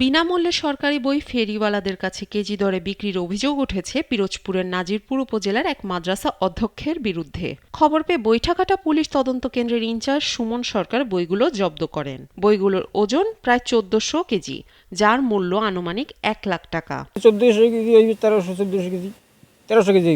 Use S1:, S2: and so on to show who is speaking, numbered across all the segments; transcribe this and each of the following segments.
S1: বিনামূল্যে সরকারি বই ফেরিওয়ালাদের কাছে কেজি দরে বিক্রির অভিযোগ উঠেছে পিরোজপুরের নাজিরপুর উপজেলার এক মাদ্রাসা অধ্যক্ষের বিরুদ্ধে। খবর পেয়ে বৈঠাকাটা পুলিশ তদন্ত কেন্দ্রের ইনচার্জ সুমন সরকার বইগুলো জব্দ করেন। বইগুলোর ওজন প্রায় চোদ্দশো কেজি, যার মূল্য আনুমানিক এক লাখ টাকা।
S2: চোদ্দশো কেজি তেরোশো, চোদ্দোশো কেজি, তেরোশো কেজি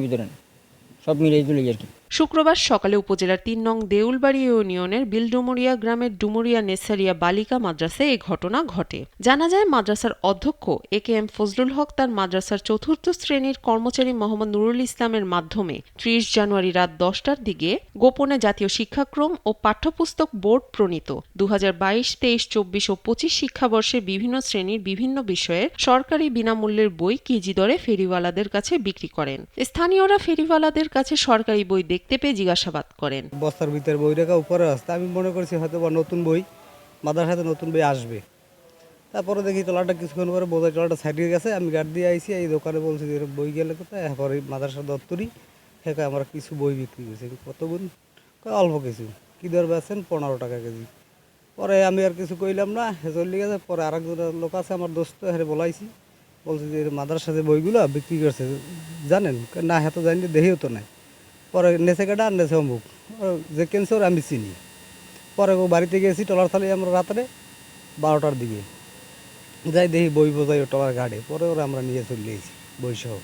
S2: সব মিলিয়ে দিলে আর কি।
S1: শুক্রবার সকালে উপজেলার তিন নং দেউলবাড়ি ইউনিয়নের বিলডুমুরিয়া গ্রামের ডুমুরিয়া নেসারিয়া বালিকা মাদ্রাসায় এই ঘটনা ঘটে। জানা যায়, মাদ্রাসার অধ্যক্ষ এ কে এম ফজলুল হক তার মাদ্রাসার চতুর্থ শ্রেণির কর্মচারী মোহাম্মদ নুরুল ইসলামের মাধ্যমে ত্রিশ জানুয়ারি রাত দশটার দিকে গোপনে জাতীয় শিক্ষাক্রম ও পাঠ্যপুস্তক বোর্ড প্রণীত। দু হাজার বাইশ, তেইশ, চব্বিশ ও পঁচিশ শিক্ষাবর্ষে বিভিন্ন শ্রেণির বিভিন্ন বিষয়ের সরকারি বিনামূল্যের বই কেজি দরে ফেরিওয়ালাদের কাছে বিক্রি করেন। স্থানীয়রা ফেরিওয়ালাদের কাছে সরকারি বই দেখতে পেয়ে জিজ্ঞাসাবাদ করেন।
S3: বস্তার ভিতরে বই রাখা, উপরে আসতে আমি মনে করছি হয়তো বা নতুন বই, মাদ্রাসাতে নতুন বই আসবে। তারপরে দেখি টলাটা কিছুক্ষণ পরে বোঝাই টলাটা সাইডে গেছে। আমি গাড়ি দিয়ে আইসি এই দোকানে বলছি যে বই গেলে কোথায়? এরপরে মাদ্রাসা দপ্তরই হেঁকে আমরা কিছু বই বিক্রি করছি। কত গুণ অল্প কিছু। কী দর বেছেন পনেরো টাকা কেজি। পরে আমি আর কিছু কইলাম না চলে গেছে। পরে আরেকজন লোক আছে, আমার দোস্ত হেরে বলাইছি। বলছি যে মাদ্রাসাতে বইগুলো বিক্রি করছে, জানেন? না হ্যাঁ তো জানি দেখিও তো নাই। পরে নেচে কাটা আর নেচে অমুক যে ক্যান্সার আমি চিনি। পরে ও বাড়িতে গেছি টলার থালি আমরা রাত্রে বারোটার দিকে যাই দেখি বই বোঝাই ও টলার গাড়ে। পরে ওরা আমরা নিয়ে চলে এসেছি বই সহ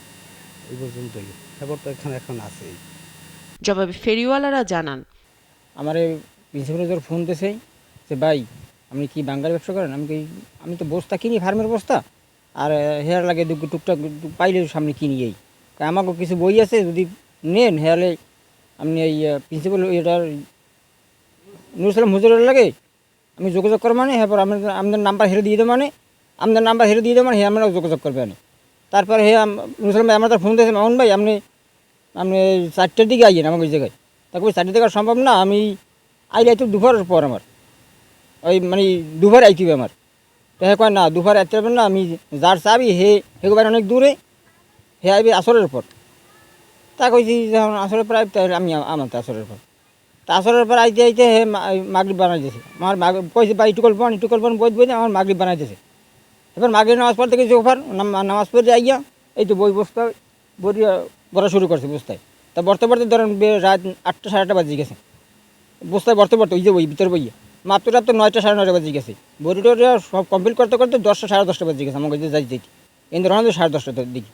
S3: এই। পর্যন্তই এবার তো এখানে এখন আছেই।
S1: জবাবে ফেরিওয়ালারা জানান? আমার
S2: প্রিন্সিপাল তোর ফোন দিয়েছে যে ভাই আপনি কি বাঙ্গালি ব্যবসা করেন আমি কি আমি তো বস্তা কিনি ফার্মের বস্তা। আর হেয়ার লাগে দু- টুকটাক পাইলে সামনে কিনি এই আমাকে কিছু বই আছে যদি নেন হেয়ালে আপনি এই প্রিন্সিপাল এটার নুরসালাম হুজুরের লাগে, আমি যোগাযোগ করব মানে হ্যাঁ আমাদের আমাদের নাম্বার হেরে দিয়ে দেবো মানে আমাদের নাম্বার হেরে দিয়ে দেবো মানে হে আমরা যোগাযোগ করবে মানে। তারপরে হে নুরসালাম ভাই, আমার ফোন দিয়েছে, মামুন ভাই, আপনি আপনি চারটের দিকে আইয়েন আমাকে ওই জায়গায়। তারপরে চারটে থেকে আর সম্ভব না, আমি আইলে একটু দুপুরের পর আমার। ওই মানে দুপুর আইতে হবে আমার। তো হ্যাঁ কয় না, দুপুর আইতে হবে না, আমি যার চাবি, হে হে বাইরে অনেক দূরে, হে আইবি আসরের পর। তা কইছি যখন আসরের পর আইব তাহলে আমি আমার তো আসরের পর। তা আসরের পর আইতে আইতে হে মাগরিব বানাই দিয়েছে আমার মাগ কইছে, ভাই টুকল পান টুকল পান বই বই আমার মাগরিব বানাই দিয়েছে এবার মাগরিব নামাজ পড়তে গেছি নাম- নামাজ পড়তে আইয়া এই তো বই বস্তা বই বড়া শুরু করছে বস্তায়। তা বর্তে বর্তে ধরেন রাত আটটা সাড়ে আটটা বাজে গেছে। বস্তায় বর্তে বর্তে ওই যে বই, ভিতর বইয়া, মাত্র রাত তো নয়টা সাড়ে নয়টা বাজে গেছে। বইটা সব কমপ্লিট করতে করতে দশটা সাড়ে দশটা বাজে গেছে আমাকে যাই যাইতে। কিন্তু সাড়ে দশটা দিকে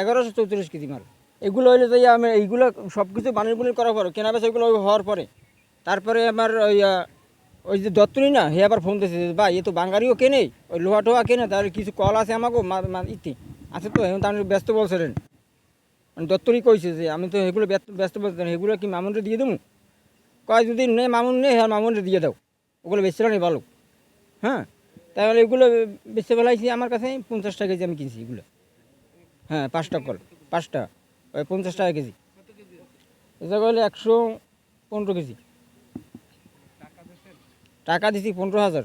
S2: এগারোশো চৌত্রিশ কেজি মাল। এগুলো হইলে তো আমি এইগুলো সব কিছু বানিয়ে বুনিয়ে করার পর, কেনা বেচা এগুলো হওয়ার পরে, তারপরে আমার ওই ওই যে দত্তনি না, হে আবার ফোন দিয়েছে ভাই, এ তো বাঙালিও কেনে, ওই লোহা টোহা কেনে, তাহলে কিছু কল আছে আমাকেও ইতি। আছে তো, এখন তো আমি ব্যস্ত বলছিলেন। মানে দত্তরই কইছে যে, আমি তো এগুলো ব্যস্ত বলছেন এগুলো কি মামুনরে দিয়ে দেবো? কয়, যদি নে মামুন নে হ্যাঁ মামুনরে দিয়ে দাও। ওগুলো বেশি নেই ভালো। হ্যাঁ তাহলে এগুলো বেচতে বেলাইছি আমার কাছে, পঞ্চাশ টাকা কেজি আমি কিনছি এগুলো। হ্যাঁ পাঁচটা কল, পাঁচটা। ওই পঞ্চাশ টাকা কেজি। এটা কইলে একশো পনেরো কেজি। টাকা দিছি পনেরো হাজার।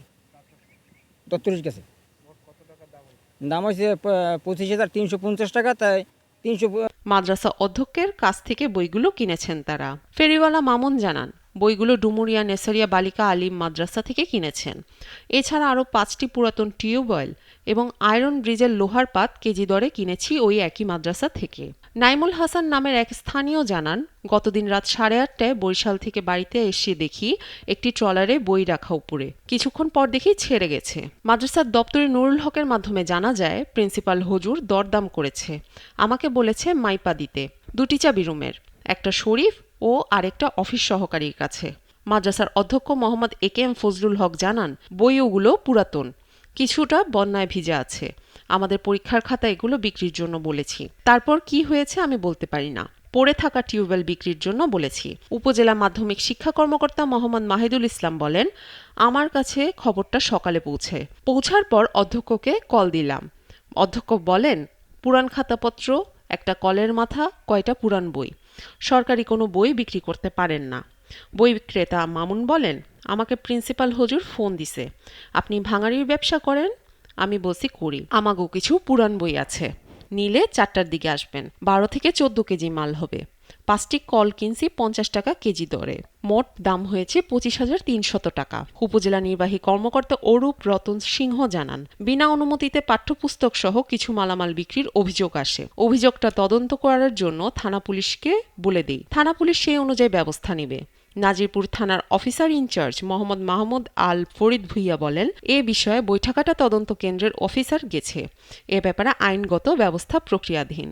S2: দত্তরিশ কাছে দাম হয়েছে পঁচিশ হাজার তিনশো পঞ্চাশ টাকা, তাই তিনশো
S1: মাদ্রাসা অধ্যক্ষের কাছ থেকে বইগুলো কিনেছেন তারা। ফেরিওয়ালা মামুন জানান বইগুলো ডুমুরিয়া নেসারিয়া বালিকা আলিম মাদ্রাসা থেকে কিনেছেন। এছাড়া আরও পাঁচটি পুরাতন টিউবওয়েল এবং আয়রন ব্রিজের লোহার পাত কেজি দরে কিনেছি ওই একই মাদ্রাসা থেকে। নাইমুল হাসান নামের এক স্থানীয় জানান, গতদিন রাত সাড়ে আটটায় বরিশাল থেকে বাড়িতে এসে দেখি একটি ট্রলারে বই রাখা উপরে। কিছুক্ষণ পর দেখি ছেড়ে গেছে। মাদ্রাসার দপ্তরে নুরুল হকের মাধ্যমে জানা যায়, প্রিন্সিপাল হুজুর দরদাম করেছে। আমাকে বলেছে মাইপা দিতে। দুটি চাবি রুমের। একটা শরীফ ও আরেকটা অফিস সহকারীর কাছে। মাদ্রাসার অধ্যক্ষ Mohammad A K M Fazlul Haque জানান, বইগুলো পুরাতন, কিছুটা বন্যায় ভিজে আছে। আমাদের পরীক্ষার খাতা এগুলো বিক্রির জন্য বলেছি। তারপর কি হয়েছে আমি বলতে পারি না। পড়ে থাকা টিউবওয়েল বিক্রির জন্য বলেছি। উপজেলা মাধ্যমিক শিক্ষা কর্মকর্তা মোহাম্মদ মাহিদুল ইসলাম বলেন, আমার কাছে খবরটা সকালে পৌঁছে। পৌঁছার পর অধ্যক্ষকে কল দিলাম। অধ্যক্ষ বলেন পুরান খাতাপত্র একটা কলের মাথা, কয়টা পুরান বই। সরকারি কোনো বই বিক্রি করতে পারেন না। বই বিক্রেতা মামুন বলেন, আমাকে প্রিন্সিপাল হজুর ফোন দিছে। আপনি ভাঙাড়ির ব্যবসা করেন, আমি বলছি করি। আমাগো কিছু পুরান বই আছে। নিলে চারটার দিকে আসবেন। বারো থেকে চোদ্দ কেজি মাল হবে। পাঁচটি কল কিনছি পঞ্চাশ টাকা কেজি দরে। মোট দাম হয়েছে পঁচিশ হাজার তিনশত টাকা। উপজেলা নির্বাহী কর্মকর্তা অরূপ রতন সিংহ জানান, বিনা অনুমতিতে পাঠ্যপুস্তক সহ কিছু মালামাল বিক্রির অভিযোগ আসে। অভিযোগটা তদন্ত করার জন্য থানা পুলিশকে বলে দিই। থানা পুলিশ সেই অনুযায়ী ব্যবস্থা নেবে। নাজিরপুর থানার officer in charge Mohammad Mahmud Al Farid Bhuiyan বলেন, এ বিষয়ে বৈঠাকাটা তদন্ত কেন্দ্রের অফিসার গেছে। এ ব্যাপারে আইনগত ব্যবস্থা প্রক্রিয়াধীন।